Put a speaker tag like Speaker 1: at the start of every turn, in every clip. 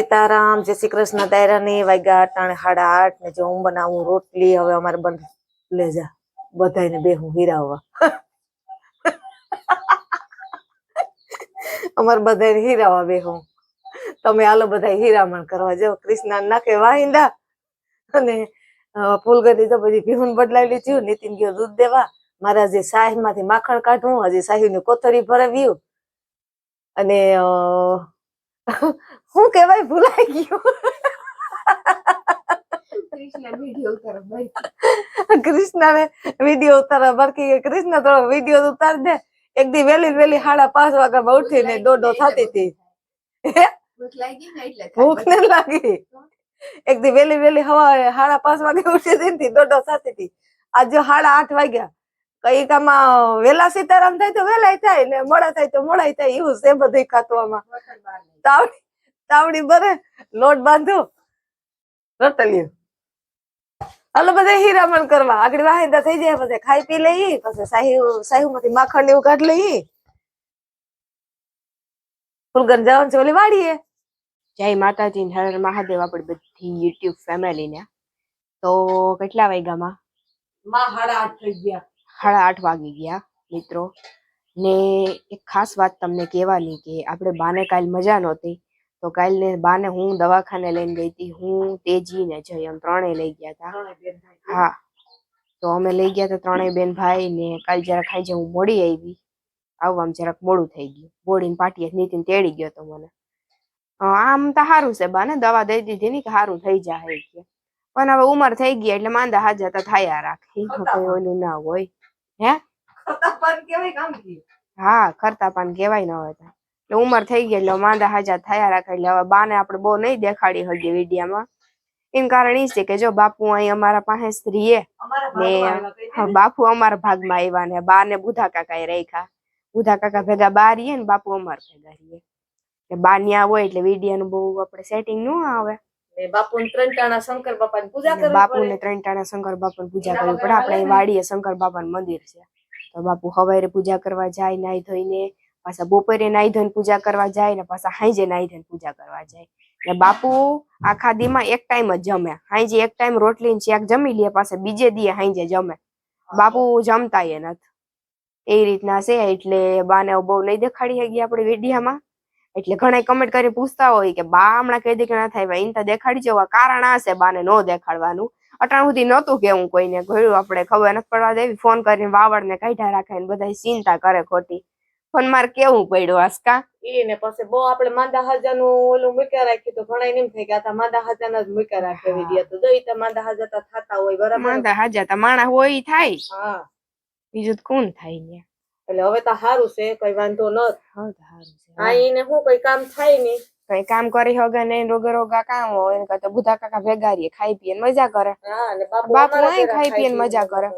Speaker 1: સીતારામ, જય શ્રી કૃષ્ણ, દાયરાની વાગ્યા અટાણે સાડા આઠ ને જો હું બનાવું રોટલી, હવે અમારે બંધ લેજા બધાને બે હું હીરાવવા. અમારે બધાને હીરાવા બે હું. તમે આલો બધા હીરામણ કરવા જાઓ. કૃષ્ણ નાખે વાહિંદા. અને ફૂલ ફૂલગરી તો પછી ભીહુન બદલાવી લીધું નીતિન ગયો દૂધ દેવા. મારા જે સાહેબમાંથી માખણ કાઢવું, હજી સાહી ની કોથળી ભરાવ્યું. અને શું કહેવાય ભૂલાઈ ગયું. કૃષ્ણને વીડિયો ઉતારવા બાકી કૃષ્ણ થોડો વીડિયો ઉતાર દે. એક દી વેલી વેલી સાડા પાંચ વાગ્યામાં ઉઠીને દોડો થતી હતી. ભૂખ ને લાગી. એક દી વેલી વેલી હવા સાડા પાંચ વાગે ઉઠી હતી ને દોડો થતી હતી. આજે સાડા આઠ વાગ્યા. કઈ કામાં વેલા સીતારામ થાય તો વેલા થાય ને મોડા થાય તો મોડા થાય એવું છે બધું ખાતવામાં તાવડી તાવડી ભરે લોટ બાંધો. રોટલીયું હાલો બધા હીરામણ કરવા. આગળ વાહિંદા થઈ જાય પછી ખાઈ પી લઈ પછી સાહી સાહી માંથી માખણ ને એવું કાઢ લઈ. ફૂલગન જવાનું છે ઓલી વાડીએ.
Speaker 2: જય માતાજી ને હર મહાદેવ આપણી બધી યુટ્યુબ ફેમિલી ને. તો કેટલા વાગ્યામાં?
Speaker 1: માં હાડા આઠ થઈ ગયા.
Speaker 2: સાડા આઠ વાગી ગયા મિત્રો. ને એક ખાસ વાત તમને કહેવાની કે આપણે બાને કાલ મજા નહોતી. તો કાલ ને બાને હું દવાખાને લઈને ગઈ હતી. હું તેજી ને જય એમ ત્રણેય લઈ ગયા હતા હા. તો અમે લઈ ગયા હતા ત્રણેય બેન ભાઈ ને કાલ જરાક ખાઈ જાય હું મોડી આવી. આવવામાં જરાક મોડું થઈ ગયું. બોડીને પાટીએ નીતિન તેડી ગયો તો મને. આમ તો સારું છે બાને દવા દઈ દીધી ને કે સારું થઈ જાય કે. પણ હવે ઉંમર થઈ ગઈ એટલે માંદા હાજર તો થયા રાખે. કોઈ ઓલું ના હોય. હે? હા કરતા પણ કેવાય ન હોય તો. એટલે ઉંમર થઈ ગઈ એટલે માંદા હાજર થયા રાખે એટલે હવે બાને આપણે બહુ નહીં દેખાડી હજી વિડીયામાં. એમ કારણ એ છે કે જો બાપુ અહીં અમારા પાસે
Speaker 1: સ્ત્રીએ
Speaker 2: ને બાપુ અમારા ભાગમાં આવ્યા ને બા ને બુધા કાકા એ રાખ્યા. બુધા કાકા ભેગા બા રહીએ ને બાપુ અમારા ભેગા રહીએ. એટલે બા ન્યા હોય એટલે વિડીયાનું બહુ આપણે સેટિંગ ન આવે.
Speaker 1: ને બાપુ ત્રણ ટાણા શંકર બાપા ની પૂજા કરવી
Speaker 2: બાપુ ને
Speaker 1: પડે.
Speaker 2: ત્રણ ટાણા શંકર બાપાની પૂજા કરવી પડે. આપણે વાડીએ શંકર બાપાનું મંદિર છે. તો બાપુ હવારે પૂજા કરવા જાય નાઈ ધોઈને પાછા બપોરે નાઈધન પૂજા કરવા જાય ને પાછા હાંજે નાઈધન પૂજા કરવા જાય. ને બાપુ આખા દીમાં એક ટાઈમ જ જમે. હાંજે એક ટાઈમ રોટલી ને જમી લે, પાછા બીજે દીએ હાંજે જમે. બાપુ જમતા એ નથી. એ રીતના છે, એટલે બાને બહુ નહીં દેખાડી હગી આપણે વિડીયામાં. એટલે ઘણા કમેન્ટ કરી પૂછતા હોય કે, બા, હમણાં કહી દે કે ના થાય, ભાઈ ઇનતા દેખાડી જવા કારણ આ છે બાને નો દેખાડવાનું. અટાણ સુધી નહોતું કેવું કોઈને ઘડ્યું આપણે ખબર નથી પડવા દેવી. ફોન કરીને વાવડ ને કાઢ્યા રાખે ને બધા ચિંતા કરે ખોટી. પણ મારે કેવું પડ્યું આસકા?
Speaker 1: ઈ ને પછી બહુ આપણે માંદા હાજા નું ઓલું મૂક્યા રાખ્યું તો ઘણા એમ થાય કે આ માંદા હાજા ના જ મૂક્યા રાખે દે તો. જોઈ તો માંદા હાજા તો થતા હોય બરાબર?
Speaker 2: માંદા હાજા તો માણા હોય થાય.
Speaker 1: હા.
Speaker 2: બીજું તો કોણ થાય ને
Speaker 1: એટલે હવે તો સારું છે કઈ વાંધો ન
Speaker 2: હા છે.
Speaker 1: હા એને શું કઈ કામ થાય નહીં
Speaker 2: કઈ કામ કરી હગે ને રોગે રોગા કામ હોય એને કરતા બુધા કાકા ભેગા રહીએ ખાઈ પીએ ને મજા કરે.
Speaker 1: બાપુ
Speaker 2: ખાઈ
Speaker 1: પીએ
Speaker 2: મજા કરે.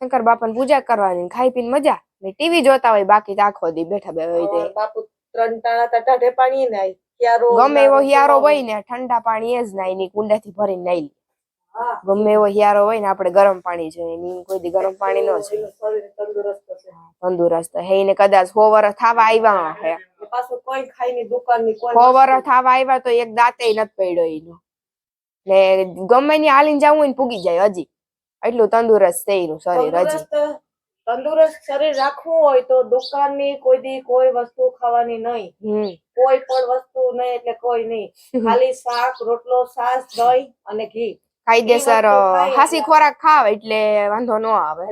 Speaker 2: શંકર બાપા પૂજા કરવાની ખાઈ પીને મજા. ને ટીવી જોતા હોય બાકી તો આખો દી બેઠા બે હોય તે.
Speaker 1: બાપુ ત્રણ ટાણા તો ટાઢે પાણી નાય હિયારો
Speaker 2: ગમે એવો હિયારો હોય ને ઠંડા પાણી એ જ નાયની કુંડાથી ભરીને નાઈ લે. ગમે એવો હિયારો હોય ને આપણે ગરમ પાણી જોઈએ ની કોઈ દી ગરમ પાણી ન જોઈએ.
Speaker 1: તંદુરસ્ત
Speaker 2: હે ને કદાચ હો વર્ષ થાવા આવ્યા હે.
Speaker 1: પાછું કોઈ ખાઈ ની દુકાનની કોઈ
Speaker 2: હો વર્ષ થાવા આવ્યા તો એક દાંતે નથી પડ્યો એનો. ને ગમે ની હાલીને જવું હોય ને પૂગી જાય હજી. એટલું તંદુરસ્ત છે એનું શરીર હજી.
Speaker 1: તંદુરસ્ત શરીર રાખવું હોય તો દુકાનની કોઈ દી કોઈ વસ્તુ ખાવાની નહીં.
Speaker 2: હમ.
Speaker 1: કોઈ પણ વસ્તુ નહીં એટલે કોઈ નહીં. ખાલી શાક રોટલો છાસ દહીં અને ઘી.
Speaker 2: કાયદેસર હાસી ખોરાક ખાવ એટલે વાંધો ન આવે.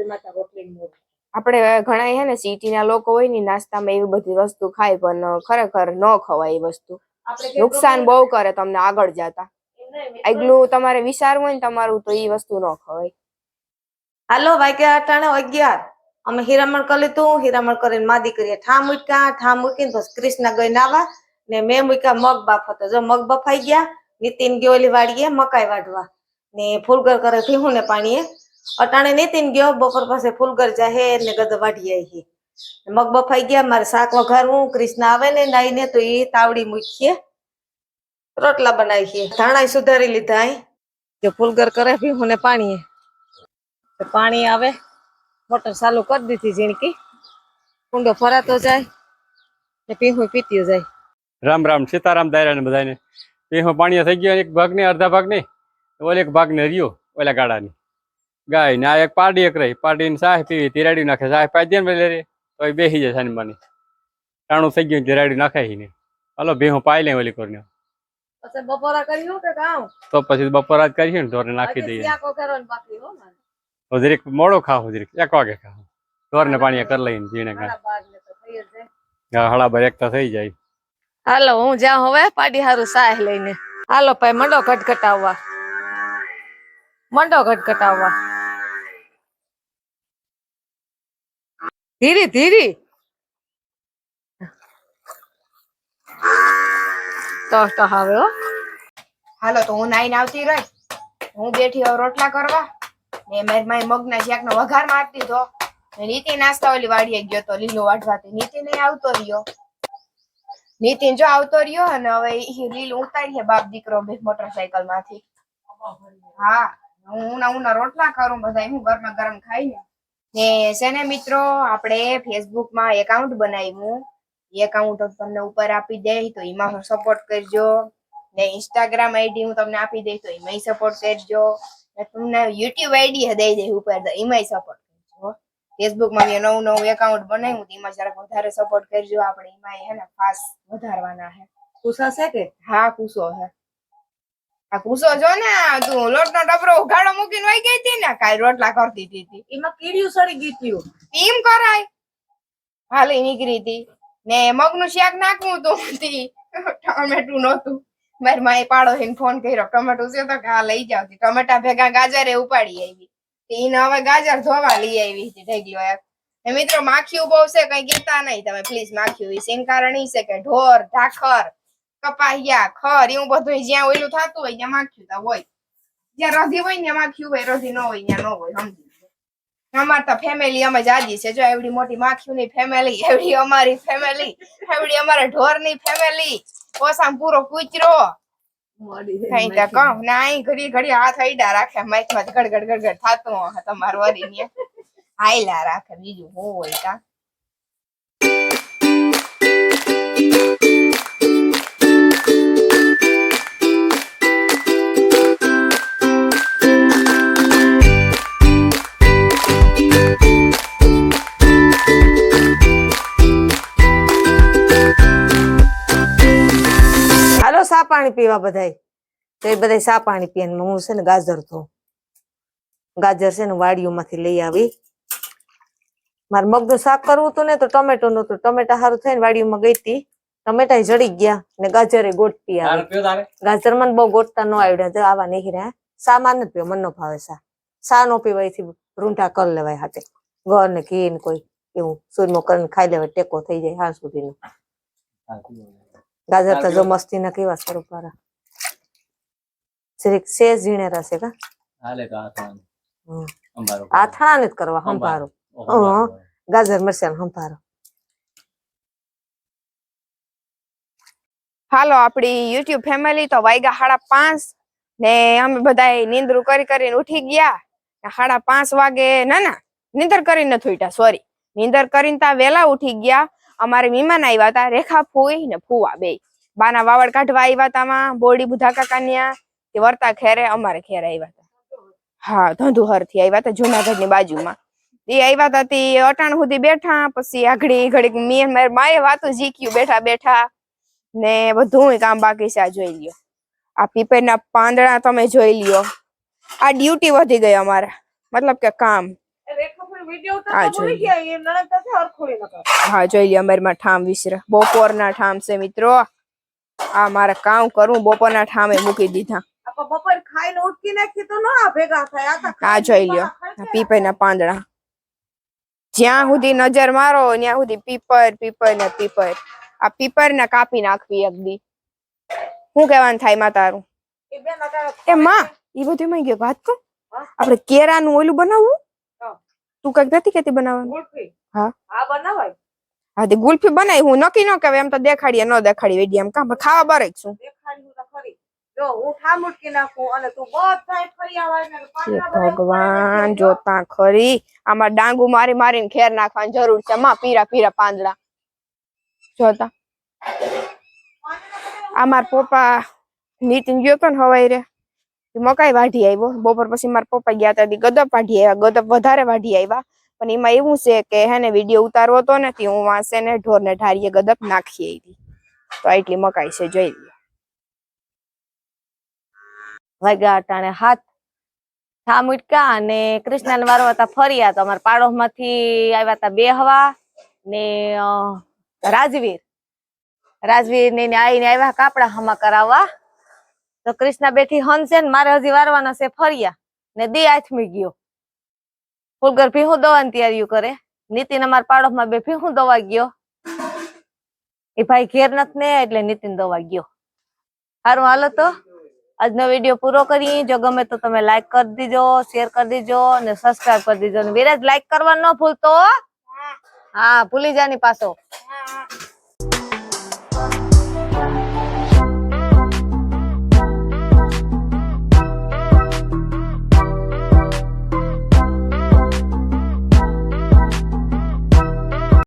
Speaker 2: આપણે ઘણા હે ને સિટી ના લોકો હોય ને નાસ્તામાં એવી બધી વસ્તુ ખાય પણ ખરેખર ન ખવાય એ વસ્તુ. નુકસાન બહુ કરે તમને આગળ જતા. આગલું તમારે વિચારવું હોય ને તમારું તો એ વસ્તુ ન ખવાય.
Speaker 1: હાલો વાગ્યા અટાણે અગિયાર. અમે હીરામણ કરી લીધું, હીરામણ કરીને મા દીકરીએ ઠા મૂક્યા ઠા મૂકીને બસ કૃષ્ણ ગઈ નાવા ને મેં મૂક્યા મગ બાફ હતો જો મગ બફાઈ ગયા, નીતિન ગયો ઓલી વાડીએ મકાઈ વાઢવા. ને ફૂલગર કરે ભીહું ને પાણીએ. અટાણે નીતિન ગયો, બપોર પાસે ફૂલગર જાહે ને ગદ વાઢી આવી મગ બફાઈ ગયા, મારે શાક વઘારવું, કૃષ્ણ આવે ને નાઈને તો એ તાવડી મૂકીએ. રોટલા બનાવીએ. ધાણા સુધારી લીધા જો ફૂલગર કરે ભીહું ને પાણીએ પાણી આવે. મોટર ચાલુ કરી દીધી ઝીણકી કુંડો ફરાતો જાય ને પીહું પીત્યું જાય
Speaker 3: રામ રામ સીતારામ દાયરા ને બધાને ભેહો પાણી થઈ ગયો એક ભાગ ને અડધા ભાગ ને ઓલે એક ભાગ ને રહ્યો ઓલા ગાડાની ગાય ને આ એક પાડી એક રહી પાડી ને સાહ પીવી તિરાડી નાખે સાહ પાઈ દે ને પેલે રે તો એ બેસી જાય સાની માની। ટાણું થઈ ગયું તિરાડી નાખે ને હાલો ભેહો પાઈ લે ઓલી કોરને।
Speaker 1: પછી બપોરા કર્યું કે કામ
Speaker 3: તો પછી બપોર જ કરીએ ને ઢોરને નાખી
Speaker 1: હજી
Speaker 3: દઈએ।
Speaker 1: શિયાકો કરવાનો બાકી હો મારે.
Speaker 3: તો જરીક મોડો ખાવો જરીક એક વાગે ખાવ. ઢોર ને પાણી કરી લઈને જીણે
Speaker 1: મારા બારને તો થઈ જાય.
Speaker 3: હળા બર એકતા થઈ જાય.
Speaker 1: હાલો હું જ્યાં હવે પાડી હારું સાહ લઈને. હાલો ભાઈ મંડો ખટખટાવવા મંડો ખટખટાવવા ધીરી ધીરી. તો તો હવે
Speaker 2: હાલો તો હું નાઈને આવતી રહી. હું બેઠી હવે રોટલા કરવા. ને મારી મગના શાકનો વઘાર મારી દીધો. ને નીતિ નાસ્તા ઓલી વાડીએ ગયો તો લીલો વાઢવાથી નીતિ નહીં આવતો રહ્યો. નીતિન જો આવતો રહ્યો અને હવે લીલ ઉતારી છે બાપ દીકરો બે મોટરસાયકલમાંથી. હા, હું ઉના ઉના રોટલા કરું બધા હું ગરમા ગરમ ખાઈને ને. ને મિત્રો, આપણે ફેસબુકમાં એકાઉન્ટ બનાવ્યું. એકાઉન્ટ તમને ઉપર આપી દે, તો એમાં સપોર્ટ કરજો. ને ઇન્સ્ટાગ્રામ આઈડી હું તમને આપી દઈશ, તો એમાંય સપોર્ટ કરજો. તમને યુટ્યુબ આઈડી દઈ દઈ ઉપર તો એમાંય સપોર્ટ કરજો ફેસબુકમાં મેં નવું નવું એકાઉન્ટ બનાવ્યું એમાં જરાક વધારે સપોર્ટ કરજો આપણે એમાં હે ને ખાસ વધારવાના હે.
Speaker 1: કુસો છે કે?
Speaker 2: હા કુસો હે. આ કુસો જો ને તું લોટનો ડબરો ઉઘાડો મૂકીને વહી ગઈ હતી ને કાલ રોટલા કરતી હતી.
Speaker 1: એમાં કીડિયું સડી ગયું ત્યું.
Speaker 2: એમ કરાય. હાલી નીકળી હતી ને મગનું શાક નાખવું તું તી. ટમેટું નહોતું. મારી માએ પાડોશીને ફોન કર્યો. ટમેટું છે તો કે લઈ જાવ. ટમેટા ભેગા ગાજરે ઉપાડી આવી એને હવે ગાજર ધોવા લઈ આવી ઢગલો યાર ને મિત્રો માખીઓ બહુ છે, કઈ કહેતા નહીં તમે. પ્લીઝ માખીઓ વિશે. એમ કારણ ઈ છે કે ઢોર ઢાખર કપાહિયા, ખર, એવું બધું જ્યાં ઓયલું થતું હોય ત્યાં માખ્યું તો હોય. જ્યાં રધી હોય ને માખીયું હોય, રધી ન હોય ત્યાં ન હોય, સમજી અમારે તો ફેમિલી અમે જાજી છે. જો એવડી મોટી માખ્યું ની ફેમિલી એવડી અમારી ફેમિલી એવડી અમારા ઢોરની ફેમિલી ઓસામ પૂરો કૂતરો. કઈ તો કહું ના ઘડી ઘડી હાથ આઈડા રાખે. માઇકમાં ગડ ગડ ગડ ગડ થાતું હશે તમાર વરી ને. હાયલા રાખે. બીજું હોય કા?
Speaker 1: પાણી પીવા બધાય. તો એ બધા સા પાણી પીએ ને હું છે ને ગાજર ધોઉં ગાજર છે ને વાડીઓમાંથી લઈ આવી. મારે મગનું શાક કરવું હતું ને તો ટમેટો નતું ટમેટા સારું થઈને વાડીઓમાં ગઈ હતી. ટમેટા જડી ગયા ને ગાજરે ગોટતી આવી. ગાજર મને બહુ ગોટતા ન આવડ્યા. તો આવા નહીં રહ્યા સા માં નથી પીવો મને ન ભાવે સા. સા નો પીવાયથી રૂંઢા કરી લેવાય હાથે. ઘર ને ઘી ને કોઈ એવું. સૂરમો કરીને ખાઈ લેવાય ટેકો થઈ જાય હાલ સુધીનો. ગાજર તો જો મસ્તી ના કેવા સ્વરૂપ વાળા જરીક સેજ ઝીણે રહેશે કા
Speaker 3: હાલે તો આથાણ
Speaker 1: હમ.
Speaker 3: અંબારો
Speaker 1: આથાણા નથી કરવા હંભારો. ગાજર મરચાં હંભારો.
Speaker 2: હાલો આપડી યુટ્યુબ ફેમિલી તો વાગ્યા સાડા પાંચ ને અમે બધા નીંદરું કરી કરીને ઉઠી ગયા. સાડા પાંચ વાગે ના ના નિંદર કરીને નથી ઉઠ્યા સોરી. નિંદર કરીને તા વેલા ઉઠી ગયા. અમારે મહેમાન આવ્યા હતા રેખા ફૂઈ ને ફૂવા બે બાના વાવડ કાઢવા આવ્યા હતા બોડી બુધા કાકાન્યા તે વર્તા ખેરે અમારે ખેરે આવ્યા હતા હા ધંધુહરથી આવ્યા હતા જુનાગઢની બાજુમાં. એ આવ્યા હતા તે અટાણ સુધી બેઠા, પછી આગળી ઘડીક મેં માએ વાતું જીક્યું બેઠા બેઠા, ને બધું કામ બાકી છે, આ જોઈ લ્યો. આ પીપેરના પાંદડા તમે જોઈ લ્યો. આ ડ્યુટી વધી ગઈ અમારે. મતલબ કે કામ. હા, જોઈ હા જોઈ લ્યો અમારીમાં ઠામ વિસરે. બપોરના ઠામ છે મિત્રો. આ મારે કામ કરવું બપોરના ઠામે મૂકી દીધા.
Speaker 1: બપોર ખાઈને ઉટકી નાખી તો ના ભેગા થાય
Speaker 2: હા જોઈ લ્યો પીપર ના પાંદડા. જ્યાં સુધી નજર મારો ત્યાં સુધી પીપર પીપર ને પીપર. આ પીપર ને કાપી નાખવી એકદી શું કહેવાનું થાયમાં તારું
Speaker 1: એ
Speaker 2: માં એ બધું માં ગયો વાત કહું
Speaker 1: હા?
Speaker 2: આપણે કેરાનું ઓલું બનાવવું. તું કંઈક નથી કેતી બનાવવાનું? હા.
Speaker 1: હા બનાવાય?
Speaker 2: હા તે ગુલ્ફી બનાવી હું નક્કી ન કહેવાય એમ તો દેખાડીએ ન દેખાડી વેડી એમ. કામ ખાવા બરે છું. ભગવાન જોતા ખરી. આમાં ડાંગુ મારી મારીને ખેર નાખવાની જરૂર છે. માં પીરા પીરા પાંદડા. જોતા આ મારા પપ્પા નીતિન ગયો તો ને હવાઈ મકાઈ વાઢી આવ્યો બપોર પછી મારા પપ્પા ગયા હતા તી ગદપ વાઢી આવ્યા ગદપ વધારે વાઢી આવ્યા પણ એમાં એવું છે કે હે ને વીડિયો ઉતારવો તો નથી. હું વાંસે ને ઢોર ને ઢારીએ ગદપ નાખી આવી તો આટલી મકાઈ છે, જોઈ લ્યો.
Speaker 1: વાગ્યા અટાણે હાથ થા મુટકા અને કૃષ્ણ વારો હતા ફર્યા તો અમારા પાડો માંથી આવ્યા હતા બે હવા ને રાજવીર. રાજવીર ને આવીને આવ્યા કાપડા હમા કરાવવા. તો કૃષ્ણા બેઠી હનશે ને મારે હજી વારવાના છે ફર્યા. ને દી આથમી ગયો. ફૂલગર ભીહું દવાની તૈયારીઓ કરે. નીતિન અમારા પાડોશમાં બે ભીહું દવા ગયો. એ ભાઈ ઘેર નથી ને એટલે નીતિન દવા ગયો. સારું હાલો તો. આજનો વીડિયો પૂરો કરીએ. જો ગમે તો તમે લાઈક કરી દીજો શેર કરી દીજો અને સબસ્ક્રાઇબ કરી દીજો. વિરાજ લાઈક કરવા ન ભૂલતો હો. હા. ભૂલી જાની પાછો.